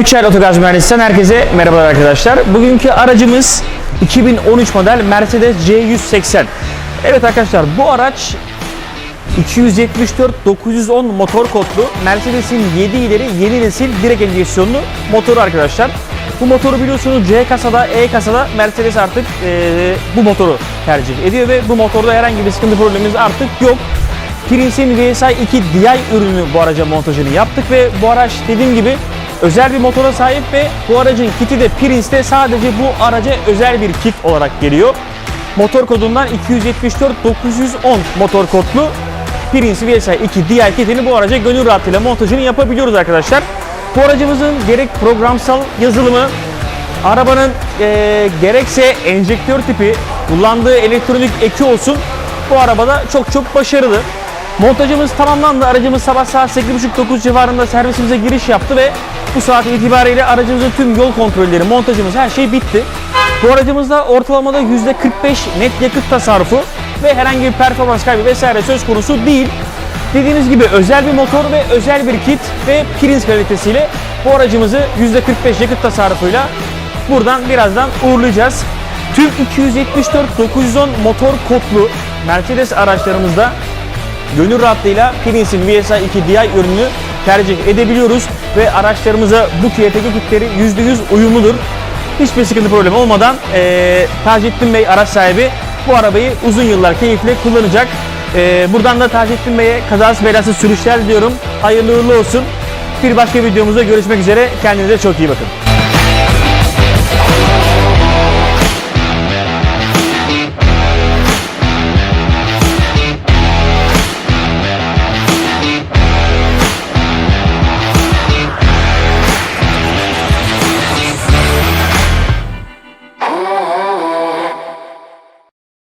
Üçer Otogaz Mühendisi'nden herkese merhabalar arkadaşlar. Bugünkü aracımız 2013 model Mercedes C180. Evet arkadaşlar bu araç 274 910 motor kodlu Mercedes'in 7 ileri yeni nesil direkt enjeksiyonlu motoru arkadaşlar. Bu motoru biliyorsunuz C kasada, E kasada Mercedes artık eee, bu motoru tercih ediyor ve bu motorda herhangi bir sıkıntı problemimiz artık yok. Prince'in VSI 2 DI ürünü bu araca montajını yaptık ve bu araç dediğim gibi özel bir motora sahip ve bu aracın kiti de Prince'te sadece bu araca özel bir kit olarak geliyor. Motor kodundan 274 910 motor kodlu Prince VSI 2 DI kitini bu araca gönül rahatlığıyla montajını yapabiliyoruz arkadaşlar. Bu aracımızın gerek programsal yazılımı, arabanın eee, gerekse enjektör tipi, kullandığı elektronik eki olsun bu arabada çok çok başarılı. Montajımız tamamlandı. Aracımız sabah saat 8.30-9 civarında servisimize giriş yaptı ve bu saat itibariyle aracımızın tüm yol kontrolleri, montajımız her şey bitti. Bu aracımızda ortalamada %45 net yakıt tasarrufu ve herhangi bir performans kaybı vesaire söz konusu değil. Dediğiniz gibi özel bir motor ve özel bir kit ve Prince kalitesiyle bu aracımızı %45 yakıt tasarrufuyla buradan birazdan uğurlayacağız. Tüm 274 910 motor kodlu Mercedes araçlarımızda gönül rahatlığıyla Prince'in VSI 2 DI ürününü tercih edebiliyoruz ve araçlarımıza bu TYTG kitleri %100 uyumludur. Hiçbir sıkıntı problemi olmadan eee Taceddin Bey araç sahibi bu arabayı uzun yıllar keyifle kullanacak. Eee, buradan da Taceddin Bey'e kazasız belasız sürüşler diliyorum. Hayırlı uğurlu olsun. Bir başka videomuzda görüşmek üzere. Kendinize çok iyi bakın.